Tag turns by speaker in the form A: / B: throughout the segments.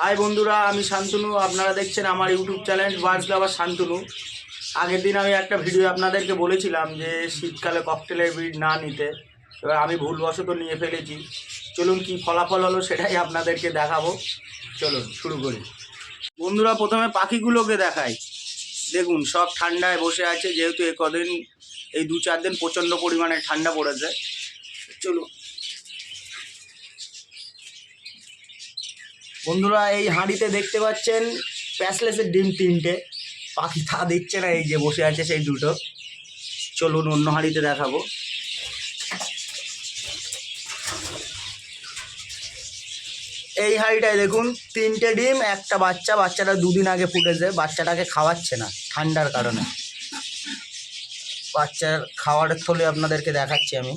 A: High বন্ধুরা, আমি শান্তনু। আপনারা দেখছেন আমার YouTube channel birds lover Shantanu. আগের দিন আমি একটা ভিডিও আপনাদেরকে বলেছিলাম যে, শীতকালে ককটেলের ব্রিড না নিতে। এবার আমি ভুলবশত নিয়ে ফেলেছি। চলুন কি ফলাফল হলো সেটাই আপনাদেরকে দেখাবো। চলুন, শুরু করি। বন্ধুরা, প্রথমে পাখিগুলোকে দেখাই। দেখুন, সব ঠান্ডায় বসে আছে, যেহেতু এ কদিন, এই দু চার দিন প্রচণ্ড পরিমাণে ঠান্ডা পড়েছে। চলুন। বন্ধুরা, এই হাঁড়িতে দেখতে পাচ্ছেন প্যাসলেসের ডিম তিনটে। পাখি তা দিচ্ছে না, এই যে বসে আছে সেই দুটো। চলুন অন্য হাঁড়িতে দেখাবো। এই হাঁড়িটায় দেখুন, তিনটে ডিম, একটা বাচ্চা। বাচ্চাটা দুদিন আগে ফুটেছে, বাচ্চাটাকে খাওয়াচ্ছে না, ঠান্ডার কারণে। বাচ্চার খাওয়ারের থলে আপনাদেরকে দেখাচ্ছি আমি।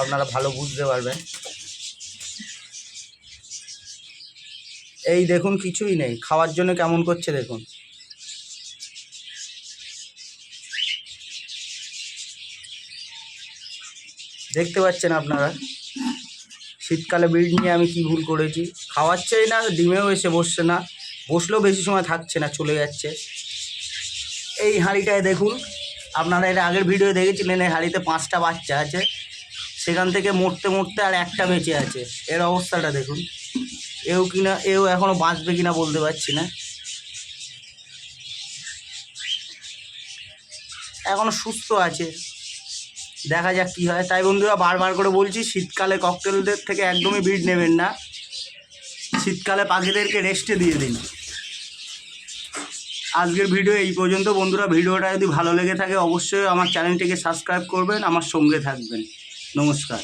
A: আপনারা ভালো বুঝতে পারবেন। এই দেখুন কিছুই নেই। খাওয়ার জন্য কেমন করছে দেখুন। দেখতে পাচ্ছেন আপনারা? শীতকালে ব্রিড নিয়ে আমি কি ভুল করেছি? খাওয়াচ্ছেই না, ডিমেও এসে বসছে না। বসলেও বেশি সময় থাকছে না, চলে যাচ্ছে। এই হাঁড়িটায় দেখুন। আপনারা এর আগের ভিডিও দেখেছিলেন, এই হাঁড়িতে পাঁচটা বাচ্চা আছে। সেখান থেকে মরতে মরতে আর একটা বেঁচে আছে। এর অবস্থাটা দেখুন। এও কিনা, এও এখনও বাঁচবে কিনা বলতে পারছি না। এখনও সুস্থ আছে। দেখা যাক কি হয়। তাই বন্ধুরা, বারবার করে বলছি, শীতকালে ককটেলদের থেকে একদমই ভিড় নেবেন না। শীতকালে পাখিদেরকে রেস্টে দিয়ে দিন। আজকের ভিডিও এই পর্যন্ত। বন্ধুরা, ভিডিওটা যদি ভালো লেগে থাকে, অবশ্যই আমার চ্যানেলটিকে সাবস্ক্রাইব করবেন, আমার সঙ্গে থাকবেন। নমস্কার।